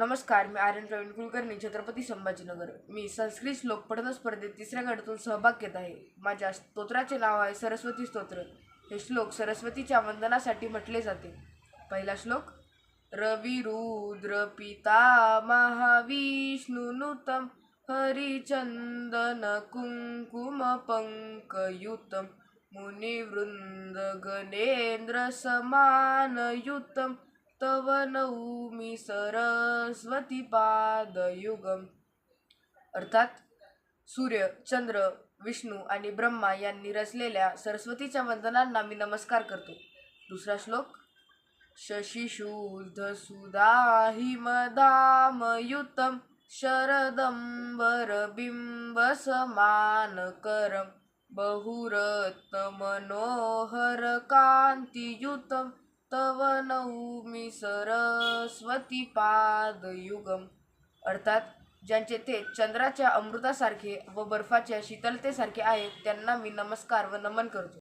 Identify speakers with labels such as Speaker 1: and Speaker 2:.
Speaker 1: नमस्कार मी आर्यन प्रवीण कुलकर्णी छत्रपती संभाजीनगर. मी संस्कृत श्लोक पठण स्पर्धेत तिसऱ्या गटातून सहभाग घेत आहे. माझ्या स्तोत्राचे नाव आहे सरस्वती स्तोत्र. हे श्लोक सरस्वतीच्या वंदनासाठी म्हटले जाते. पहिला श्लोक रविरुद्र पिता महाविष्णुनुतम हरिचंदन कुंकुम तव नौमी सरस्वती पादयुगम अर्थात सूर्य चंद्र विष्णू आणि ब्रह्मा यांनी रचलेल्या सरस्वतीच्या वंदनांना मी नमस्कार करतो. दुसरा श्लोक. शशिशूद्ध सुधा बहुरत्नमनोहरकान्तियुतं तव नौमी सरस्वती पादयुगम अर्थात ज्यांचे ते चंद्राच्या अमृतासारखे व बर्फाच्या शीतलतेसारखे आहेत त्यांना मी नमस्कार व नमन करतो.